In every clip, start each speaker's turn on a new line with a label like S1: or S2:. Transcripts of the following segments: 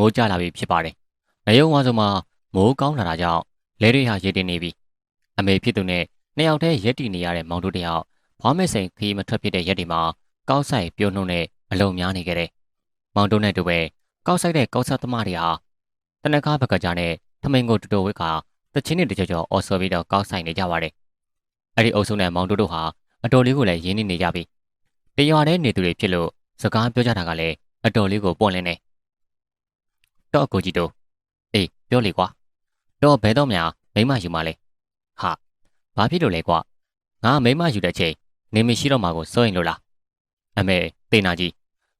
S1: မိုးကျလာပြီဖြစ်ပါတယ်။နေုံဝါဆိုမှာမိုးကောင်းလာတာကြောင့်လဲတွေဟာရေတင်နေပြီ။အမေဖြစ်သူနဲ့နှစ်ယောက်တည်းရက်တည်နေရတဲ့မောင်တို့တယောက်ဘွားမဲစိန်ခီးမထွက်ဖြစ်တဲ့ရက်ဒီမှာကောက်ဆိုင်ပြုံးနှုံနဲ့အလုံများနေကြတယ်။မောင်တို့နဲ့တူပဲကောက်ဆိုင်တဲ့ကောက်ဆက်သမားတွေဟာတနကားဘကကြားနဲ့ထမိန်ကိုတူတူဝစ်ကတချင်းတွေတကြောကြောအော်ဆိုပြီးတော့ကောက်ဆိုင်နေကြပါတယ်။အဲ့ဒီအုပ်စုနဲ့မောင်တို့တို့ဟာအတော်လေးကိုလည်းရင်းနှီးနေကြပြီ။တရွာတဲ့နေသူတွေဖြစ်လို့စကားပြောကြတာကလည်းအတော်လေးကိုပွန့်လင်းနေ။ တော့ကိုကြီးတို့အေးပြောလေကွာ။တော့ဘဲတော့များမိမယူမလဲ။ဟာဘာဖြစ်လို့လဲကွာ။ငါမိမယူတဲ့ချိန်နေမရှိတော့မှာကိုစိုးရင်လို့လား။အမေတေနာကြီး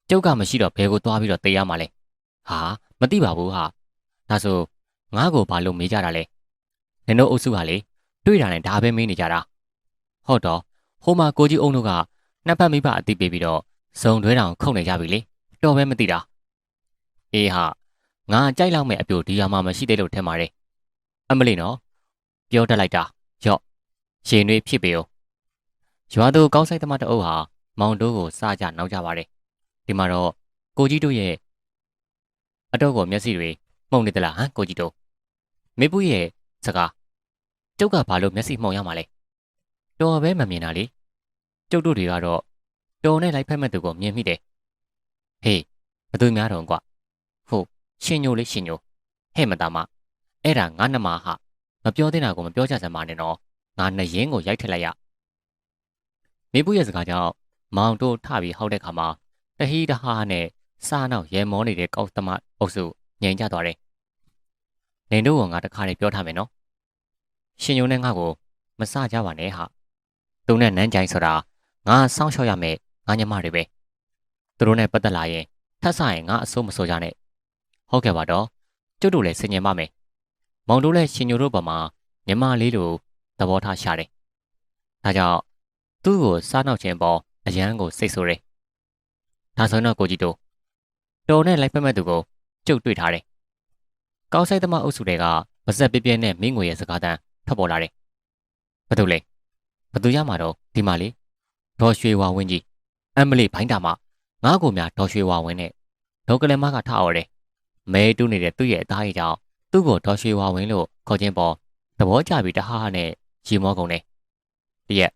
S1: ကျုပ်ကမရှိတော့ဘဲကိုသွားပြီးတော့တေးရမှာလဲ။ဟာမသိပါဘူးဟာ။ဒါဆိုငါ့ကိုဘာလို့မေးကြတာလဲ။နင်တို့အုပ်စုဟာလေတွေ့တာနဲ့ဒါပဲမေးနေကြတာ။ဟုတ်တော့ဟိုမှာကိုကြီးအုံတို့ကနှစ်ဖက်မိဘအတိပေးပြီးတော့ဇုံတွဲတောင်ခုန်နေကြပြီလေတော်ပဲမသိတာအေးဟာ ငါကြိုက်လောက်မဲ့အပြိုဒီယာမှာမရှိသေးလို့ထင်ပါတယ်အမလီနော်ပြောတတ်လိုက်တာရော့ရှင်တွေဖြစ်ပေ哦ရွာသူကောင်းဆိုင်သမားတအုပ်ဟာမောင်တို့ကိုစားကြနောက်ကြပါတယ်ဒီမှာတော့ကိုကြီးတို့ရဲ့အတော့ကိုမျက်စိတွေမှုန်နေသလားဟမ်ကိုကြီးတို့မေပူရဲ့စကားကျုပ်ကဘာလို့မျက်စိမှုန်ရမှာလဲတော်ပဲမမြင်တာလေကျုပ်တို့တွေကတော့တော်နဲ့လိုက်ဖက်မဲ့သူကိုမြင်မိတယ်ဟေးဘသူများတော့ကွာဟုတ် ရှင်ညိုလေးရှင်ညိုဟဲ့မသားမအဲ့ဒါငါနှမဟာမပြောသေးတာကိုမပြောကြစမ်းပါနဲ့နော်ငါနှရင်ကိုရိုက်ထက်လိုက်ရမေပူရဲ့စကားကြောင့်မောင်တို့ထပြီးဟောက်တဲ့ခါမှာတဟီတဟာနဲ့စားနောက်ရဲမောနေတဲ့ကောက်သမားအုပ်စုငြိမ်ကြသွားတယ်နေတို့ကငါတခါလေးပြောထားမယ်နော်ရှင်ညိုနဲ့ငါ့ကိုမစကြပါနဲ့ဟာသူနဲ့နန်းကြိုင်ဆိုတာငါစောင့်ရှောက်ရမယ်ငါညမတွေပဲသူတို့နဲ့ပတ်သက်လာရင်ထပ်ဆရင်ငါအစိုးမစိုးကြနဲ့ ဟုတ်ကဲ့ပါတော့ကျုပ်တို့လည်းဆင်ញင်ပါမယ်မောင်တို့လည်းရှင်ညိုတို့ပေါ်မှာညမလေးလိုသဘောထားရှာတယ်ဒါကြောင့်သူ့ကိုစားနောက်ခြင်းပေါ်အရန်ကိုစိတ်ဆိုးတယ်ဒါဆိုတော့ကိုကြီးတို့တော်နဲ့လိုက်ဖက်မဲ့သူကိုကျုပ်တွေ့ထားတယ်ကောက်ဆိုင်သမားအုပ်စုတွေကပါဇက်ပြပြနဲ့မင်းငွေရဲ့စကားတန်းထွက်ပေါ်လာတယ်ဘာလို့လဲဘသူရမှာတော့ဒီမှာလေဒေါ်ရွှေဝါဝင်းကြီးအမလီဘိုင်းတာမငါ့ကိုများဒေါ်ရွှေဝါဝင်းနဲ့ဒေါကလမကထအော်တယ် မဲတူးနေတဲ့သူ့ရဲ့အသားကြီးကြောင့်သူ့ကိုဒေါ်ရွှေဝါဝင်းလို့ခေါ်ခြင်းပေါ်သဘောကျပြီးတဟားဟာနဲ့ရီမောကုန်တယ်တရက်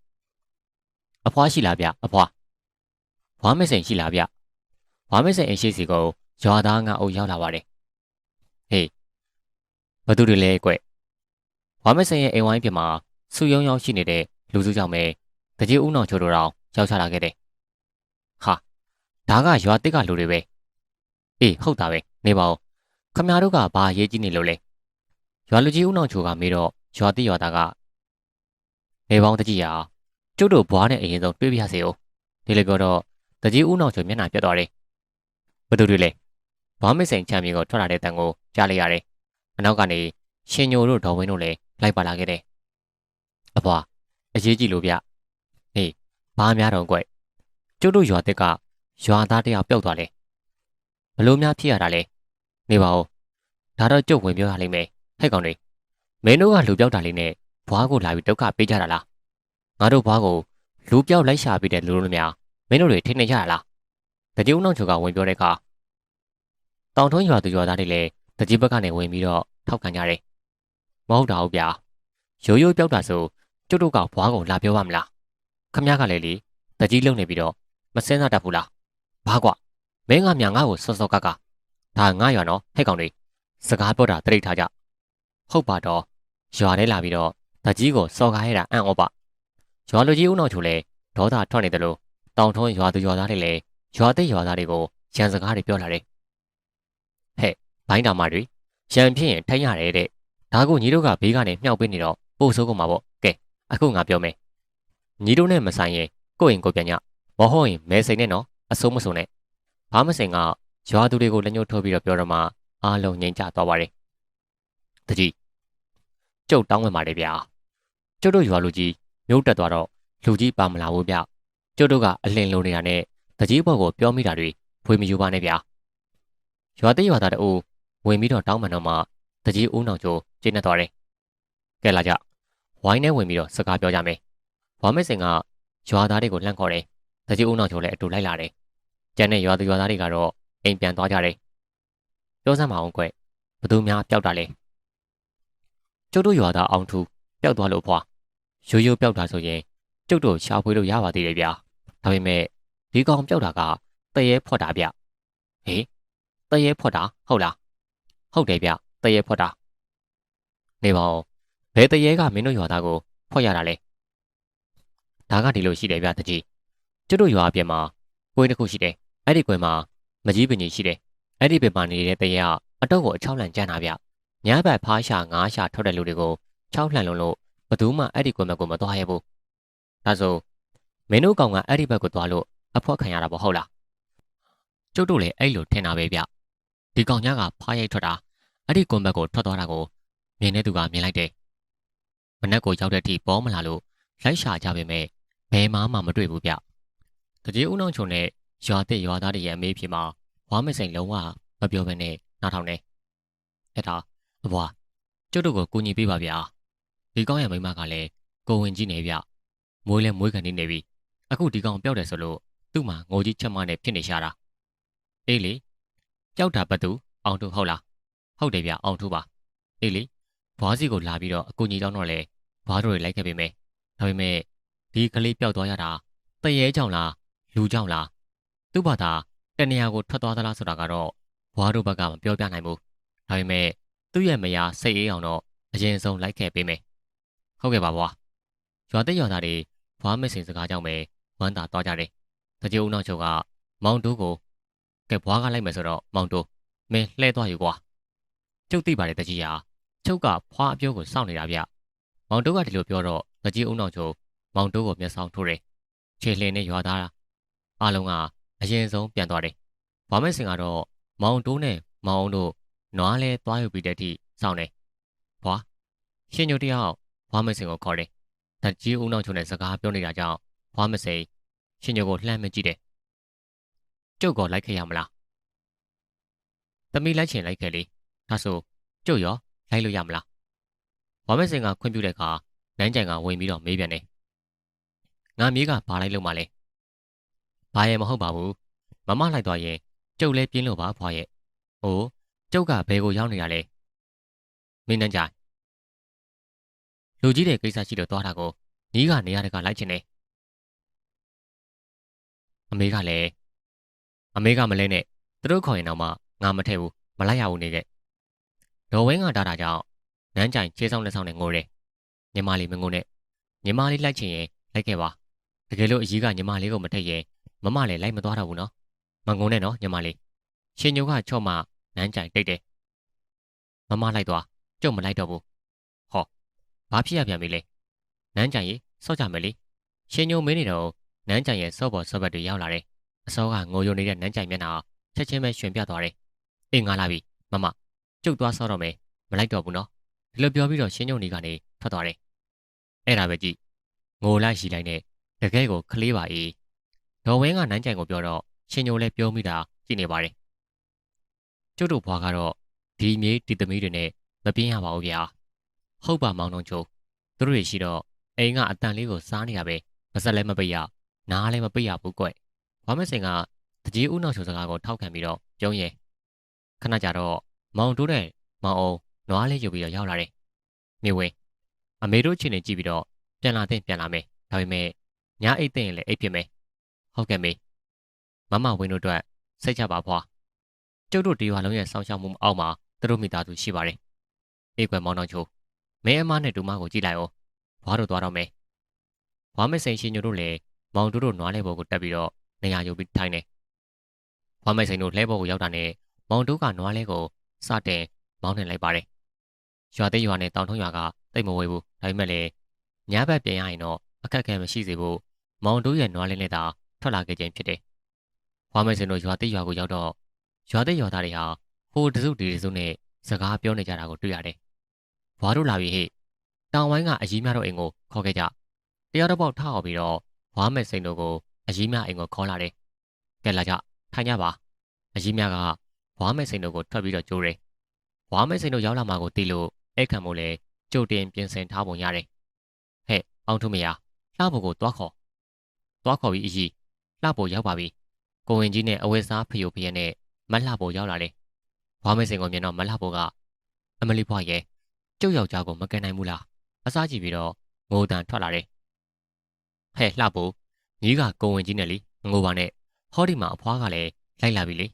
S1: အဖွားရှိလားဗျအဖွားဘွားမစိန်ရှိလားဗျဘွားမစိန်အရှိစီကိုရွာသားငါအုပ်ရောက်လာပါတယ်ဟေးဘသူတွေလဲကွဘွားမစိန်ရဲ့အိမ်ဝိုင်းပြမှာဆူယုံရောက်ရှိနေတဲ့လူစုကြောင့်ပဲတကြီးဦးနောင်ချိုတို့တောင်ရောက်ချလာခဲ့တယ်။ဟာဒါကရွာတစ်ကလူတွေပဲ။အေးဟုတ်တာပဲနေပါဦး ခမတို့ကဘာရေးကြည့်နေလို့လဲ။ရွာလူကြီးဦးနောင်ချိုကမေးတော့ရွာတစ်ရွာသားကနေပေါင်းတကြီးရကျုပ်တို့ဘွားနဲ့အရင်ဆုံးတွေးပြရစေဦး။ဒီလိုပြောတော့တကြီးဦးနောင်ချိုမျက်နှာပြတ်သွားတယ်။ဘသူတွေလဲ။ဘွားမစိန်ချမ်းမြေကိုထွက်လာတဲ့တန်ကိုကြားလိုက်ရတယ်။အနောက်ကနေရှင်ညိုတို့ဒေါ်ဝင်းတို့လည်းလိုက်ပါလာခဲ့တယ်။အဘွားအရေးကြီးလို့ဗျ။ဟေးဘာများတော့ကွကျုပ်တို့ရွာတက်ကရွာသားတယောက်ပျောက်သွားလဲ။ဘလို့များဖြစ်ရတာလဲ။ နေပါဦး။ဒါတော့ကျုပ်ဝင်ပြောရလိမ့်မယ်။ဟဲ့ကောင်တွေမင်းတို့ကလူပျောက်တာလေးနဲ့ဘွားကိုလာပြီးဒုက္ခပေးကြတာလား။ငါတို့ဘွားကိုလူပျောက်လိုက်ရှာပြီးတဲ့လူတို့များမင်းတို့တွေထိနေကြရလား။တကြီးဦးနှောင်ချိုကဝင်ပြောတဲ့အခါတောင်ထုံးရွာသူရွာသားတွေလည်းတကြီးဘက်ကနေဝင်ပြီးတော့ထောက်ခံကြတယ်။မဟုတ်တာဟုတ်ဗျာ။ရိုးရိုးပျောက်တာဆိုကျုပ်တို့ကဘွားကိုလာပြောပါမလားခမရကလည်းလေတကြီးလုံနေပြီးတော့မစင်းစားတတ်ဘူးလားဘာကွာမင်းကမြန်ငါ့ကိုစောစောကက ဒါငါရွာနော်ဟဲ့ကောင်လေးစကားပြောတာတိတ်ထားကြဟုတ်ပါတော့ရွာထဲလာပြီးတော့တကြီးကိုစော်ကားရတာအံ့ဩပါရွာလူကြီးဦးနောက်ချိုလဲဒေါသထွက်နေတယ်လို့တောင်ထုံးရွာသူရွာသားတွေလည်းရွာသိရွာသားတွေကိုရန်စကားတွေပြောလာတယ်ဟဲ့ဘိုင်းတာမတွေရန်ဖြစ်ရင်ထိုင်ရတယ်တဲ့ဒါကိုညီတို့ကဘေးကနေမြှောက်ပေးနေတော့ပို့ဆိုးကုန်မှာပေါ့ကဲအခုငါပြောမယ်ညီတို့နဲ့မဆိုင်ရင်ကိုယ့်ရင်ကိုပြန်ညမဟုတ်ရင်မဲစိန်နဲ့နော်အစိုးမစုံနဲ့ဘာမစိန်က ရွာသူတွေကိုလက်ညှိုးထိုးပြီးတော့ပြောတော့မှအားလုံးငြိမ်ချသွားပါတယ်တကြီးကျုပ်တောင်းဝင်ပါတယ်ဗျာကျုပ်တို့ရွာလူကြီးမြို့တက်သွားတော့လူကြီးပါမလာဘူးဗျကျုပ်တို့ကအလင်းလုံးနေတာနဲ့တကြီးဘော်ကိုပြောမိတာတွေဖွေမယူပါနဲ့ဗျာရွာသိရွာသားတို့ဝင်ပြီးတော့တောင်းပန်တော့မှတကြီးဦးနောင်ချိုကျင်းနေသွားတယ်ကဲလာကြဝိုင်းထဲဝင်ပြီးတော့စကားပြောကြမယ်။ဝါမစ်စင်ကရွာသားတွေကိုလှမ်းခေါ်တယ်။တကြီးဦးနောင်ချိုလည်းအတူလိုက်လာတယ်။ကျန်တဲ့ရွာသူရွာသားတွေကတော့ အိမ်ပြန်သွားကြတယ်ပြောစမ်းမအောင်ကွဘသူများပျောက်တာလဲကျုပ်တို့ရွာသားအောင်ထူးပျောက်သွားလို့ဖွာရိုးရိုးပျောက်တာဆိုရင်ကျုပ်တို့ရှာဖွေလို့ရပါသေးတယ်ဗျာဒါပေမဲ့ဒီကောင်ပျောက်တာကတရေဖွက်တာဗျဟေးတရေဖွက်တာဟုတ်လားဟုတ်တယ်ဗျတရေဖွက်တာနေပါဦးဘယ်တရေကမင်းတို့ရွာသားကိုဖွက်ရတာလဲဒါကဒီလိုရှိတယ်ဗျတကြီးကျုပ်တို့ရွာအပြင်မှာကွင်းတစ်ခုရှိတယ်အဲ့ဒီကွင်းမှာ မကြီးပင်ကြီးရှိတယ်အဲ့ဒီပင်မှာနေတဲ့တရေကအတော့ကိုအချောက်လန့်ကြမ်းတာဗျညဘက်ဖားရှာငားရှာထွက်တဲ့လူတွေကိုချောက်လှန့်လုံးလို့ဘသူမှအဲ့ဒီကွင်းဘက်ကိုမသွားရဘူးဒါဆိုမင်းတို့ကောင်ကအဲ့ဒီဘက်ကိုသွားလို့အဖွက်ခံရတာပေါ့ဟုတ်လားကျုပ်တို့လည်းအဲ့လိုထင်တာပဲဗျဒီကောင်ညကဖားရိုက်ထွက်တာအဲ့ဒီကွန်ဘက်ကိုထွက်သွားတာကိုမြင်တဲ့သူကမြင်လိုက်တယ်မနက်ကိုရောက်တဲ့အထိပေါ်မလာလို့လိုက်ရှာကြပေမဲ့ဘယ်မှမှမတွေ့ဘူးဗျတကြီးဦးနှောင်းချုံနဲ့ ရွာတဲ့ရွာသားတွေရဲ့အမေးဖြစ်မှာဝါမစိန်လုံးဝမပြောဘဲနဲ့နားထောင်နေအဲ့ဒါအဘွားကျုပ်တို့ကိုကူညီပေးပါဗျာဒီကောင်ရဲ့မိမကလည်းကိုဝင်ကြည့်နေဗျမွေးလဲမွေးခံနေနေပြီအခုဒီကောင်ပျောက်တယ်ဆိုလို့သူ့မှာငိုကြီးချက်မနဲ့ဖြစ်နေရှာတာအေးလေပျောက်တာဘသူအောင်ထုဟုတ်လားဟုတ်တယ်ဗျအောင်ထုပါအေးလေဘွားစီကိုလာပြီးတော့အကူညီကြောင်းတော့လေဘွားတို့တွေလိုက်ခဲ့ပေမဲ့ဒါပေမဲ့ဒီကလေးပျောက်သွားရတာတရေကြောင့်လားလူကြောင့်လား သူ့ဘာသာတနေရာကိုထွက်သွားသလားဆိုတာကတော့ဘွားတို့ဘက်ကမပြောပြနိုင်ဘူးဒါပေမဲ့သူ့ရဲ့မယားစိတ်အေးအောင်တော့အရင်ဆုံးလိုက်ခဲ့ပေးမယ်ဟုတ်ကဲ့ပါဘွားရွာတဲ့ရွာသားတွေဘွားမစင်စကားကြောင့်ပဲဝမ်းသာသွားကြတယ်တကြိုးဦးနောက်ချုပ်ကမောင်တိုးကိုကဲဘွားကလိုက်မယ်ဆိုတော့မောင်တိုးမင်းလှဲသွားယူကွာကျုပ်သိပါတယ်တကြီးဟာချုပ်ကဖွားအပြိုးကိုစောင့်နေတာဗျမောင်တိုးကဒီလိုပြောတော့တကြီးဦးနောက်ချုပ်မောင်တိုးကိုမျက်စောင်းထိုးတယ်ခြေလှင်နဲ့ရွာသားအားလုံးက အရင်ဆုံးပြန်သွားတယ်ဘွားမစင်ကတော့မောင်တိုးနဲ့မောင်အောင်တို့နွားလဲသွားယူပြီးတဲ့ထိစောင့်တယ်ဘွားရှင်ညိုတယောက်ဘွားမစင်ကိုခေါ်တယ်တကြီးဦးနောက်ချုပ်နဲ့စကားပြောနေတာကြောင့်ဘွားမစင်ရှင်ညိုကိုလှမ်းမကြည့်တယ်ကျုပ်ကောလိုက်ခဲ့ရမလားသမီးလိုက်ချင်လိုက်ခဲ့လေဒါဆိုကျုပ်ရောလိုက်လို့ရမလားဝါမဲစင်ကခွင့်ပြုတဲ့အခါနန်းကြိုင်ကဝင်ပြီးတော့မေးပြန်တယ်ငါမြေးကဘာလိုက်လို့မလဲ ဘာရဲ့မဟုတ်ပါဘူးမမလိုက်သွားရင်ကျုပ်လည်းပြင်းလို့ပါဖွာရဲ့ဟိုကျုပ်ကဘယ်ကိုရောက်နေရလဲမင်းနန်းကြိုင်လူကြီးတဲ့ကိစ္စရှိလို့သွားတာကိုနီးကနေရတဲ့ကလိုက်ချင်တယ်အမေကလည်းအမေကမလဲနဲ့သူတို့ခေါ်ရင်တော့မှငါမထည့်ဘူးမလိုက်ရဘူးနေခဲ့ဒေါ်ဝင်းကတားတာကြောင့်နန်းကြိုင်ခြေဆောင်လက်ဆောင်နဲ့ငိုတယ်ညီမလေးမငိုနဲ့ညီမလေးလိုက်ချင်ရင်လိုက်ခဲ့ပါတကယ်လို့အကြီးကညီမလေးကိုမထည့်ရင် မမလည်းလိုက်မသွားတော့ဘူးနော်မငုံနဲ့နော်ညီမလေးရှင်ညိုကချော့မှနန်းကြိုင်တိတ်တယ်မမလိုက်သွားကျုပ်မလိုက်တော့ဘူးဟောဘာဖြစ်ရပြန်ပြီလဲနန်းကြိုင်ရေစော့ကြမယ်လေရှင်ညိုမင်းနေတော့နန်းကြိုင်ရဲ့စော့ပေါ်စော့ဘက်တွေရောက်လာတယ်အစောကငိုယုံနေတဲ့နန်းကြိုင်မျက်နှာချက်ချင်းပဲရှင်ပြသွားတယ်အေးငါလာပြီမမကျုပ်သွားစောတော့မယ်မလိုက်တော့ဘူးနော်ဒီလိုပြောပြီးတော့ရှင်းညုံနေကနေထွက်သွားတယ်အဲ့ဒါပဲကြည့်ငိုလိုက်ရှိလိုက်နဲ့တကယ်ကိုကလေးပါအေး ဒေါ်ဝင်းကနန်းကြိုင်ကိုပြောတော့ရှင်ညိုလည်းပြောမိတာကြည့်နေပါတယ်ကျုပ်တို့ဘွားကတော့ဒီမြေးတီသမီးတွေနဲ့မပြင်းရပါဘူးဗျာဟုတ်ပါမောင်တော်ချိုးသူတို့တွေရှိတော့အိမ်ကအတန်လေးကိုစားနေရပဲမဆက်လည်းမပိတ်ရနားလည်းမပိတ်ရဘူးကွဘာမစင်ကတကြီးဦးနောက်ချိုစကားကိုထောက်ခံပြီးတော့ပြုံးရဲခဏကြာတော့မောင်တိုးတဲ့မောင်အောင်နွားလေးယူပြီးတော့ရောက်လာတယ်မြေဝင်းအမေတို့ချင်းနေကြည့်ပြီးတော့ပြန်လာတဲ့ပြန်လာမယ်ဒါပေမဲ့ညအိတ်တဲ့ရင်လည်းအိတ်ဖြစ်မယ် ဟုတ်ကဲ့မေမမဝင်းတို့အတွက်စိတ်ချပါဖွာကျုပ်တို့ဒီရွာလုံးရဲ့စောင့်ရှောက်မှုအောက်မှာသူတို့မိသားစုရှိပါတယ်အေးကွယ်မောင်တော်ချိုမင်းအမနဲ့ဒူမကိုကြည့်လိုက်အောင်ဘွားတို့သွားတော့မယ်ဘွားမစိန်ရှင်ညိုတို့လည်းမောင်တို့တို့နွားလေးဘောကိုတက်ပြီးတော့နေရာယူပြီးထိုင်နေဘွားမစိန်တို့လဲဘောကိုရောက်တာနဲ့မောင်တို့ကနွားလေးကိုစတင်မောင်းနှင်လိုက်ပါတယ်ရွာတဲ့ရွာနဲ့တောင်ထုံးရွာကတိတ်မဝေးဘူးဒါပေမဲ့လည်းညဘက်ပြန်ရရင်တော့အခက်အခဲမရှိစေဖို့မောင်တို့ရဲ့နွားလေးနဲ့သာ ထွက်လာခဲ့ခြင်းဖြစ်တယ်ဘွားမစိန်တို့ရွာတဲ့ရွာကိုရောက်တော့ရွာတဲ့ရွာသားတွေဟာဟိုတစုဒီတစုနဲ့စကားပြောနေကြတာကိုတွေ့ရတယ်ဘွားတို့လာပြီဟဲ့တောင်ဝိုင်းကအကြီးများတို့အိမ်ကိုခေါ်ခဲ့ကြတရားတော့ပေါက်ထားအောင်ပြီးတော့ဘွားမဲ့စိန်တို့ကိုအကြီးများအိမ်ကိုခေါ်လာတယ်ကဲလာကြထိုင်ကြပါအကြီးများကဘွားမဲ့စိန်တို့ကိုထွက်ပြီးတော့ကြိုးတယ်ဘွားမဲ့စိန်တို့ရောက်လာမှကိုသိလို့အဲ့ခံမို့လဲကြိုတင်ပြင်ဆင်ထားပုံရတယ်ဟဲ့အောင်ထုမရလှဖို့ကိုတွားခေါ်တွားခေါ်ပြီးအကြီး လှဖို့ရောက်ပါပြီကိုဝင်ကြီးနဲ့အဝဲစားဖျို့ဖျက်နဲ့မလှဖို့ရောက်လာတယ်ဘဘွားမဲစင်ကိုမြင်တော့မလှဖို့ကအမလီဘွားရဲ့ကျုပ်ယောက်ျားကိုမကန်နိုင်ဘူးလားအစားကြည့်ပြီးတော့ငိုတန်ထွက်လာတယ်ဟဲ့လှဖို့ညီးကကုံဝင်ကြီးနဲ့လीငိုပါနဲ့ဟောဒီမှာအဖွားကလည်းလိုက်လာပြီလေ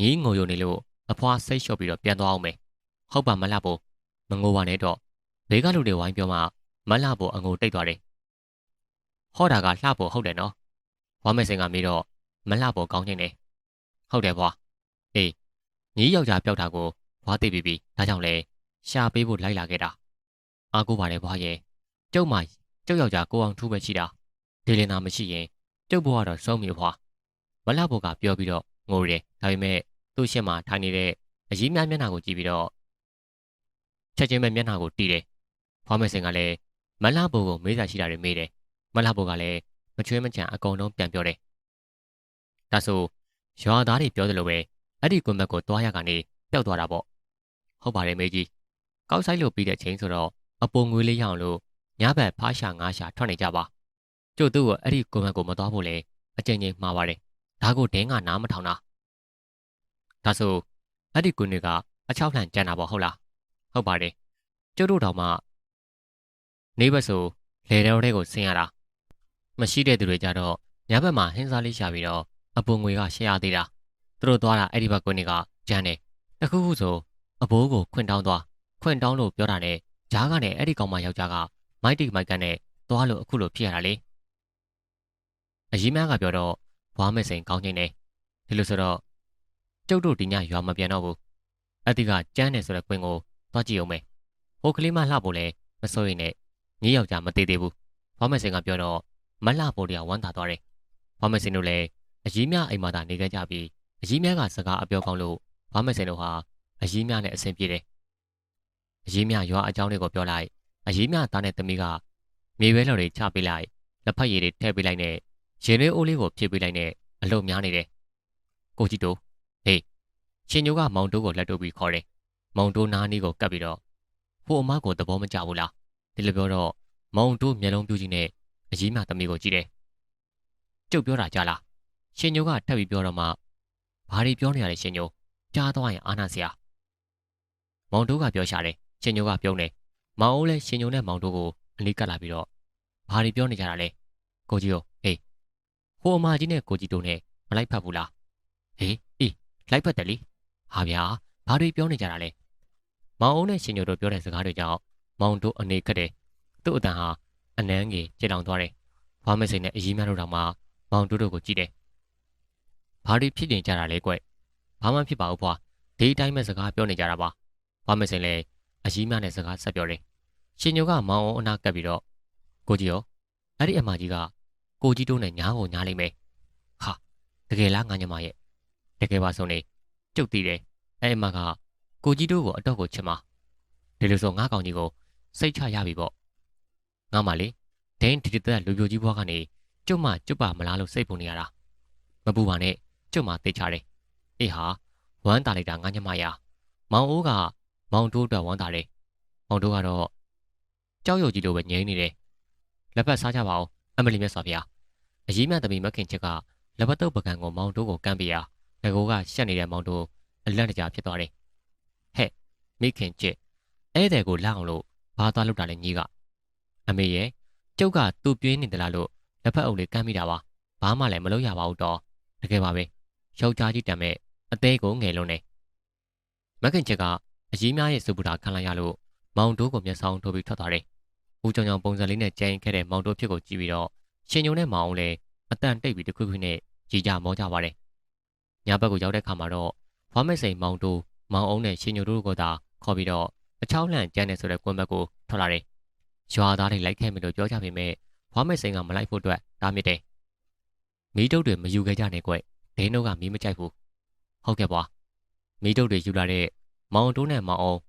S1: ညီးငိုယုံနေလို့အဖွားစိတ်လျှော့ပြီးတော့ပြန်သွားအောင်မယ်ဟုတ်ပါမလှဖို့မငိုပါနဲ့တော့ဘေးကလူတွေဝိုင်းပြောမှမလှဖို့အငိုတိတ်သွားတယ်ဟောတာကလှဖို့ဟုတ်တယ်နော် ဘွားမဲစင်ကမေးတော့မလှဖို့ကောင်းချင်းတယ်ဟုတ်တယ်ဘွားအေးညီးယောက်ျားပြောက်တာကိုဘွားသိပြီပြီဒါကြောင့်လေရှာပေးဖို့လိုက်လာခဲ့တာအားကိုးပါတယ်ဘွားရဲ့ကျုပ်မကျုပ်ယောက်ျားကိုအောင်ထူးပဲရှိတာဒေလင်နာမရှိရင်ကျုပ်ဘွားတော့ဆုံးမြေဘွားမလှဖို့ကပြောပြီးတော့ငိုတယ်ဒါပေမဲ့သူ့ရှက်မှာထိုင်နေတဲ့အကြီးများမျက်နှာကိုကြည့်ပြီးတော့ချက်ချင်းပဲမျက်နှာကိုတီးတယ်ဘွားမဲစင်ကလည်းမလှဖို့ကိုမေးစာရှိတာတွေမေးတယ်မလှဖို့ကလည်း မချွေးမချန်အကုန်လုံးပြန်ပြောတယ်ဒါဆိုရွာသားတွေပြောသလိုပဲအဲ့ဒီကွန်မက်ကိုတွားရကနေပျောက်သွားတာပေါ့ဟုတ်ပါတယ်မေကြီးကောက်ဆိုင်လို့ပြီးတဲ့ချိန်ဆိုတော့အပေါ်ငွေလေးရအောင်လို့ညဘက်ဖားရှာငါးရှာထွက်နေကြပါကျုပ်တို့ကအဲ့ဒီကွန်မက်ကိုမသွားဖို့လေအကြိမ်ကြိမ်မှားပါတယ်ဒါကိုဒင်းကနားမထောင်တာဒါဆိုအဲ့ဒီကွန်တွေကအချောက်လှန်ကြံတာပေါ့ဟုတ်လားဟုတ်ပါတယ်ကျုပ်တို့တောင်မှနေဘက်ဆိုလေတော်တဲ့ကိုဆင်းရတာ မရှိတဲ့သူတွေကြတော့ညဘက်မှာဟင်းစားလေးရှာပြီးတော့အပေါ်ငွေကရှယ်ရသေးတာသူတို့သွားတာအဲ့ဒီဘက်ကွန်တွေကကြမ်းတယ်တခုခုဆိုအဘိုးကိုခွင့်တောင်းသွားခွင့်တောင်းလို့ပြောတာနဲ့ဂျားကနဲ့အဲ့ဒီကောင်မယောက်ျားကမိုက်တိမိုက်ကန်နဲ့သွားလို့အခုလိုဖြစ်ရတာလေအကြီးမန်းကပြောတော့ဘွားမစိန်ကောင်းချင်းနေဒီလိုဆိုတော့ကျုပ်တို့ဒီညရွာမပြန်တော့ဘူးအတိကကြမ်းနေဆိုတဲ့ကွင်းကိုသွားကြည့်အောင်မယ်ဟိုကလေးမလှဖို့လဲမစိုးရင်နဲ့ညီယောက်ျားမသေးသေးဘူးဘွားမစိန်ကပြောတော့ မလှဖို့တရားဝမ်းသာသွားတယ်ဘွားမစိန်တို့လည်းအကြီးများအိမ်မှာသာနေကြကြပြီးအကြီးများကစကားအပြောကောင်းလို့ဘွားမစိန်တို့ဟာအကြီးများနဲ့အဆင်ပြေတယ်အရေးမြရွာအကြောင်းတွေကိုပြောလိုက်အရေးမြသားနဲ့သမီးကမြေပဲလော်တွေချပေးလိုက်လက်ဖက်ရည်တွေထည့်ပေးလိုက်နဲ့ရင်ရွေးအိုးလေးကိုဖြည့်ပေးလိုက်နဲ့အလုံများနေတယ်ကိုကြီးတို့ဟေးရှင်ညိုကမောင်တိုးကိုလက်တို့ပြီးခေါ်တယ်မောင်တိုးနားနီးကိုကပ်ပြီးတော့ဟိုအမကိုသဘောမကျဘူးလားဒီလိုပြောတော့မောင်တိုးမျက်လုံးပြူးကြီးနဲ့ အရေးမြသမီးကိုကြည့်တယ်ကျုပ်ပြောတာကြားလားရှင်ညိုကထပ်ပြီးပြောတော့မှဘာတွေပြောနေရလဲရှင်ညိုကြားသွားရင်အာနာစရာမောင်တိုးကပြောရှာတယ်ရှင်ညိုကပြုံးတယ်။မောင်အိုးလည်းရှင်ညိုနဲ့မောင်တို့ကိုအလေးကပ်လာပြီးတော့ဘာတွေပြောနေကြတာလဲ။ကိုကြီးရောဟေးဟိုအမကြီးနဲ့ကိုကြီးတို့နဲ့မလိုက်ဖက်ဘူးလား။ဟေးအေးလိုက်ဖက်တယ်လေ။ဟာဗျာဘာတွေပြောနေကြတာလဲ။မောင်အိုးနဲ့ရှင်ညိုတို့ပြောတဲ့စကားတွေကြောင့်မောင်တို့အနေခက်တယ်။သူ့အတန်ဟာ အနန်းကြီးကြေလောင်သွားတယ်။ဘွားမစိန်နဲ့အကြီးများတို့တောင်မှမောင်တို့တို့ကိုကြည့်တယ်။ဘာတွေဖြစ်နေကြတာလဲကွ။ဘာမှဖြစ်ပါဘူးဘွား။ဒီအတိုင်းပဲစကားပြောနေကြတာပါ။ဘွားမစိန်လည်းအကြီးမနဲ့စကားဆက်ပြောတယ်။ရှင်ညိုကမောင်အောင်အနာကပ်ပြီးတော့ကိုကြီးရောအဲ့ဒီအမကြီးကကိုကြီးတို့နဲ့ညားကိုညားလိမ့်မယ်။ဟာတကယ်လားငါညမရဲ့တကယ်ပါဆုံးနေကျုပ်တည်တယ်။အဲ့အမကကိုကြီးတို့ကိုအတော့ကိုချစ်မှာဒီလိုဆိုငါကောင်ကြီးကိုစိတ်ချရပြီပေါ့။ ငါမလေးဒင်းဒီတက်လူပြိုကြီးဘွားကနေကျုပ်မကျုပ်ပါမလားလို့စိတ်ပူနေရတာ။မပူပါနဲ့ကျုပ်မသိချတယ်။အေးဟာဝမ်းတာလိုက်တာငါညမရမောင်အိုးကမောင်တိုးအတွက်ဝမ်းသာတယ်။မောင်တိုးကတော့ကြောက်ရွံ့ကြီးလိုပဲငြိမ်းနေတယ်။လက်ဖက်စားကြပါအောင်အမလီမြတ်စွာဘုရား။အကြီးမြတ်သမီးမခင်ချက်ကလက်ပတ်တုပ်ပကံကိုမောင်တိုးကိုကမ်းပေးရာငကိုကရှက်နေတဲ့မောင်တိုးအလန့်တကြားဖြစ်သွားတယ်။ဟဲ့မိခင်ချစ်ဧည့်သည်ကိုလာအောင်လို့ဘာသွားလုပ်တာလဲညီက အမေရဲ့ကျုပ်ကသူ့ပြင်းနေသလားလို့လက်ဖက်အုပ်လေးကမ်းမိတာပါ။ဘာမှလည်းမလုပ်ရပါဘူးတော့။တကယ်ပါပဲ။ယောက်ျားကြီးတံမဲ့အသေးကိုငယ်လုံးနေ။မခင်ချက်ကအကြီးများရဲ့စူပူတာခံလိုက်ရလို့မောင်တိုးကိုမျက်စောင်းထိုးပြီးထွက်သွားတယ်။ဦးကြောင်ကြောင်ပုံစံလေးနဲ့ကြိုင်ခဲ့တဲ့မောင်တိုးဖြစ်ကိုကြည့်ပြီးတော့ရှင်ညုံနဲ့မောင်အောင်လည်းအတန်တိတ်ပြီးတခွခွနဲ့ကြီးကြမောကြပါတယ်။ညဘက်ကိုရောက်တဲ့ခါမှာတော့ဖွားမစိန်မောင်တိုးမောင်အောင်နဲ့ရှင်ညုံတို့ကိုသာခေါ်ပြီးတော့အချောင်းလှန်ကျန်းနေဆိုတဲ့ကွန်းဘက်ကိုထွက်လာတယ်။ ရွာသားတွေလိုက်ခဲ့မယ်လို့ပြောကြပေမဲ့ဖွားမစိန်ကမလိုက်ဖို့အတွက်တားမြစ်တယ်။မီးတုပ်တွေမယူခဲ့ကြနဲ့ကွ။ဒင်းတို့ကမီးမကြိုက်ဘူး။ဟုတ်ကဲ့ပွား။မီးတုပ်တွေယူလာတဲ့မောင်တိုးနဲ့မောင်အောင်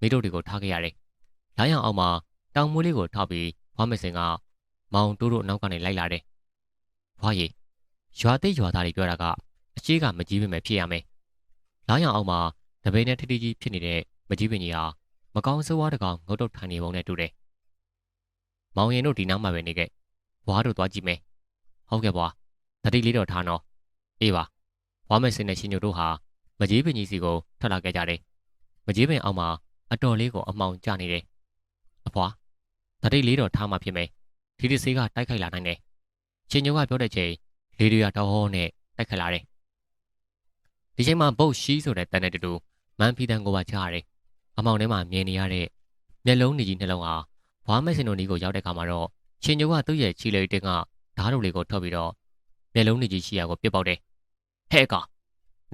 S1: မိတို့တွေကိုထားခဲ့ရတယ်။လိုင်းအောင်အောက်မှာတောင်မွေးလေးကိုထောက်ပြီးဘွားမစင်ကမောင်တိုးတို့အနောက်ကနေလိုက်လာတယ်။ဘွားရီရွာသိရွာသားတွေပြောတာကအရှိကမကြီးပင်ပဲဖြစ်ရမယ်။လိုင်းအောင်အောက်မှာတပိနဲ့ထထကြီးဖြစ်နေတဲ့မကြီးပင်ကြီးဟာမကောင်းဆိုးဝါးတကောင်ငုတ်တုတ်ထိုင်နေပုံနဲ့တူတယ်။ မောင်ရင်တို့ဒီနောက်မှာပဲနေခဲ့။ဘွားတို့သွားကြည့်မယ်။ဟုတ်ကဲ့ဘွား။တတိလေးတော့ထားနော်။အေးပါ။ဘွားမစင်နဲ့ရှင်ညိုတို့ဟာမကြီးပင်ကြီးစီကိုထွက်လာခဲ့ကြတယ်မကြီးပင်အောက်မှာအတော်လေးကိုအမှောင်ကျနေတယ်အဖွာတတိတ်လေးတော့ထားမှဖြစ်မယ်ဒီဒီစေးကတိုက်ခိုက်လာနိုင်တယ်ချင်းညိုကပြောတဲ့ချိန်လေဒီယာတော်ဟောနဲ့တိုက်ခိုက်လာတယ်ဒီချိန်မှာဘုတ်ရှိဆိုတဲ့တန်တဲ့တူမန်ဖီတန်ကိုပါချရတယ်အမောင်ထဲမှာမြင်နေရတဲ့မျက်လုံးနေကြီးနှလုံးဟာ ဘွားမက်စင်နိုနီကိုရောက်တဲ့ခါမှာတော့ချင်းညိုကသူ့ရဲ့ချီလေတင်ကဓာတ်တို့လေးကိုထွက်ပြီးတော့မျက်လုံးနေကြီးရှိရာကိုပြစ်ပေါက်တယ်ဟဲ့ကောင်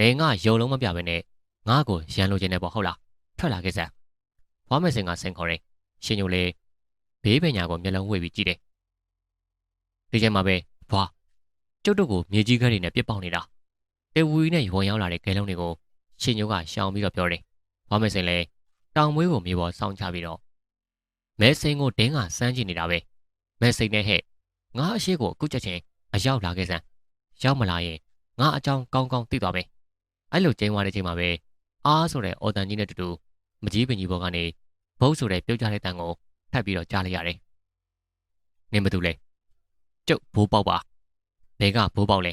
S1: နေငါယုံလုံးမပြဘဲနဲ့ငါ့ကိုရန်လိုချင်တယ်ပေါ့ဟုတ်လားထွက်လာခဲ့စမ်းဘွားမက်စင်ကဆင်ခေါ်တယ်ရှင်ညိုလေဘေးပညာကိုမျက်လုံးဝေပြီးကြည့်တယ်ဒီချိန်မှာပဲဘွားကျုပ်တို့ကိုမြေကြီးကလေးနဲ့ပြစ်ပေါက်နေတာတေဝူကြီးနဲ့ဝင်ရောက်လာတဲ့ကဲလုံးတွေကိုရှင်ညိုကရှောင်ပြီးတော့ပြောတယ်ဘွားမက်စင်လည်းတောင်မွေးကိုမြေပေါ်ဆောင်းချပြီးတော့ မဲစိန်ကိုဒင်းကစမ်းကြည့်နေတာပဲမဲစိန်နဲ့ဟဲ့ငါအရှိကိုအခုချက်ချင်းအရောက်လာခဲ့စမ်းရောက်မလာရင်ငါအကြောင်းကောင်းကောင်းသိသွားမယ်အဲ့လိုကျင်းသွားတဲ့ချိန်မှာပဲအားဆိုတဲ့အော်တန်ကြီးနဲ့တူတူမကြီးပင်ကြီးဘောကနေဘုတ်ဆိုတဲ့ပြုတ်ကြတဲ့တန်ကိုထပ်ပြီးတော့ကြားလိုက်ရတယ်နင်းဘာတူလဲကျုပ်ဘိုးပေါက်ပါဘဲကဘိုးပေါက်လဲ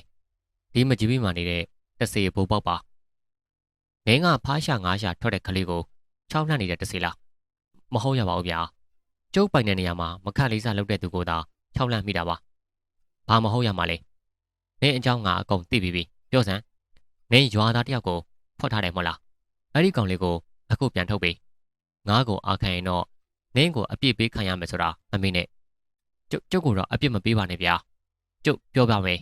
S1: ဒီမကြီးပင်မှာနေတဲ့တဆေဘိုးပေါက်ပါမင်းကဖားရှာငါးရှာထွက်တဲ့ကလေးကိုချောင်းနှံ့နေတဲ့တစီလားမဟုတ်ရပါဘူးဗျာ ကျုပ်ပိုင်တဲ့နေရာမှာမခတ်လေးစားလုပ်တဲ့သူကိုသာချောင်းလန့်မိတာပါဘာမဟုတ်ရမှာလဲနင်းအကြောင်းငါအကုန်သိပြီးပြီပြောစမ်းနင်းရွာသားတယောက်ကိုဖွက်ထားတယ်မဟုတ်လားအဲ့ဒီကောင်လေးကိုအခုပြန်ထုတ်ပေးငါကိုအားခံရင်တော့နင်းကိုအပြစ်ပေးခံရမယ်ဆိုတာမမေ့နဲ့ကျုပ်ကျုပ်ကိုတော့အပြစ်မပေးပါနဲ့ဗျာကျုပ်ပြောပါမယ်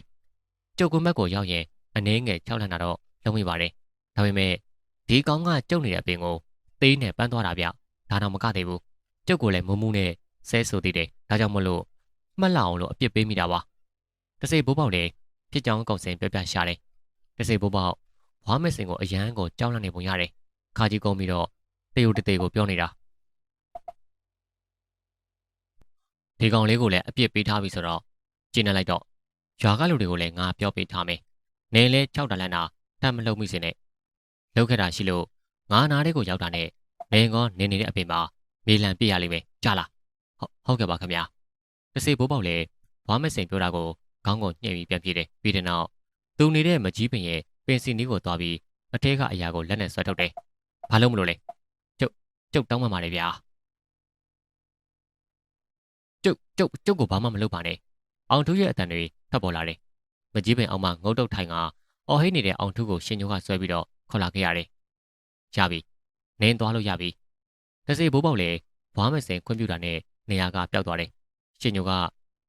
S1: ကျုပ်ကမက်ကိုရောက်ရင်အနှဲငယ်ချောက်လန့်တာတော့လုံးမိပါတယ်ဒါပေမဲ့ဒီကောင်ကကျုပ်နေတဲ့အပင်ကိုသေးနဲ့ပန်းသွားတာဗျဒါတော့မကသေးဘူး ကျုပ်ကိုလည်းမုံမှုနဲ့ဆဲဆိုသေးတယ်ဒါကြောင့်မလို့မှတ်လောက်အောင်လို့အပြစ်ပေးမိတာပါတစိဘိုးပေါက်လည်းဖြစ်ကြောင်းကောင်စင်ပြပြရှာတယ်တစိဘိုးပေါက်ဝါမက်စင်ကိုအရန်ကိုကြောက်လန့်နေပုံရတယ်ခါကြီးကုန်းပြီးတော့တေယုတတေကိုပြောနေတာဒီကောင်လေးကိုလည်းအပြစ်ပေးထားပြီဆိုတော့ကျင်းနေလိုက်တော့ရွာကလူတွေကိုလည်းငါပြောပေးထားမယ်နေလဲကြောက်တလန့်တာတတ်မလှုပ်မိစေနဲ့လောက်ခဲ့တာရှိလို့ငါနားလေးကိုရောက်တာနဲ့နေကောနေနေတဲ့အပင်မှာ မေလံပြရလိမ့်မယ်ကြားလားဟုတ်ဟုတ်ကဲ့ပါခင်ဗျာတစေဘိုးပေါက်လည်းဘွားမစင်ပြောတာကိုခေါင်းကိုညှိပြီးပြန်ပြေးတယ်ပြီးတဲ့နောက်သူနေတဲ့မကြီးပင်ရဲ့ပင်စီနီးကိုသွားပြီးအထဲကအရာကိုလက်နဲ့ဆွဲထုတ်တယ်ဘာလို့မလို့လဲကျုပ်ကျုပ်တောင်းမှမှာလေဗျာကျုပ်ကျုပ်ကျုပ်ကိုဘာမှမလုပ်ပါနဲ့အောင်ထူးရဲ့အတန်တွေထပ်ပေါ်လာတယ်မကြီးပင်အောင်မှငုတ်တုတ်ထိုင်ကအော်ဟိနေတဲ့အောင်ထူးကိုရှင်ညိုကဆွဲပြီးတော့ခေါ်လာခဲ့ရတယ်ရပြီနင်းသွားလို့ရပြီ တစေဘိုးပေါက်လည်းဘွားမစင်ခွင့်ပြုတာနဲ့နေရာကပျောက်သွားတယ်ရှင်ညိုက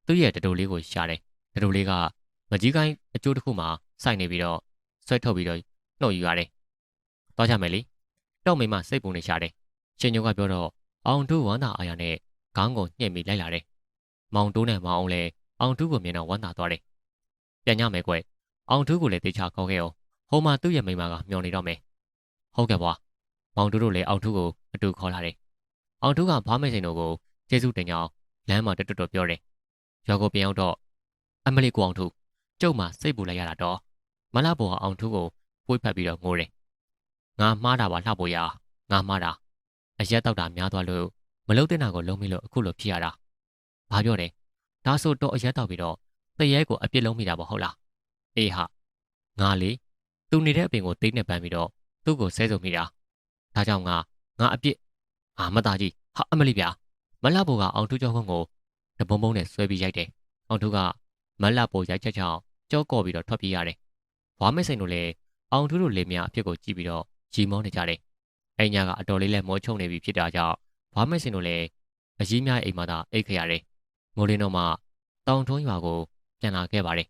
S1: သူ့ရဲ့တတူလေးကိုရှာတယ်တတူလေးကမကြီးကိုင်းအကျိုးတစ်ခုမှာစိုက်နေပြီးတော့ဆွဲထုတ်ပြီးတော့နှုတ်ယူရတယ်သွားကြမယ်လေတောက်မိမစိတ်ပုံနဲ့ရှာတယ်ရှင်ညိုကပြောတော့အောင်တူဝမ်းသာအာရနဲ့ခေါင်းကိုညှက်ပြီးလိုက်လာတယ်မောင်တိုးနဲ့မောင်အောင်လည်းအောင်တူကိုမြင်တော့ဝမ်းသာသွားတယ်ပြန်ညမယ်ကွယ်အောင်တူကိုလည်းတေချာခေါ်ခဲ့အောင်ဟိုမှာသူ့ရဲ့မိမကမျောနေတော့မယ်ဟုတ်ကဲ့ဘွား မောင်တူတို့လည်းအောင်တူကိုအတူခေါ်လာတယ်အောင်တူကဘားမဲစိန်တို့ကိုကျေးဇူးတင်ကြောင်းလမ်းမှာတက်တက်တော့ပြောတယ်ရွာကိုပြန်ရောက်တော့အမလီကိုအောင်တူကျုပ်မှစိတ်ပူလိုက်ရတာတော့မလာဘောအောင်တူကိုပွေးဖက်ပြီးတော့ငိုတယ်ငါမှားတာပါလှဖို့ရငါမှားတာအရက်တောက်တာများသွားလို့မလုံတဲ့နာကိုလုံးမိလို့အခုလိုဖြစ်ရတာဘာပြောတယ်ဒါဆိုတော့အရက်တောက်ပြီးတော့တရဲကိုအပြစ်လုံးမိတာပေါ့ဟုတ်လားအေးဟာငါလေသူနေတဲ့အပင်ကိုသိနေပန်းပြီးတော့သူ့ကိုဆဲဆုံမိတာ ဒါကြောင့်ငါငါအပြစ်အာမသားကြီးဟာအမလီဗျာမလှဖို့ကအောင်ထူးကျော်ခုံကိုတပုံပုံနဲ့ဆွဲပြီးရိုက်တယ်အောင်ထူးကမလှဖို့ရိုက်ချက်ချောင်းကြောကော့ပြီးတော့ထွက်ပြေးရတယ်ဘွားမစိန်တို့လည်းအောင်ထူးတို့လေမြအဖြစ်ကိုကြည့်ပြီးတော့ရီမောနေကြတယ်။အဲ့ညကအတော်လေးလဲမောချုံနေပြီဖြစ်တာကြောင့်ဘာမက်စင်တို့လည်းအကြီးများအိမ်မှာသာအိတ်ခရတယ်။မိုးလင်းတော့မှတောင်ထုံးရွာကိုပြန်လာခဲ့ပါတယ်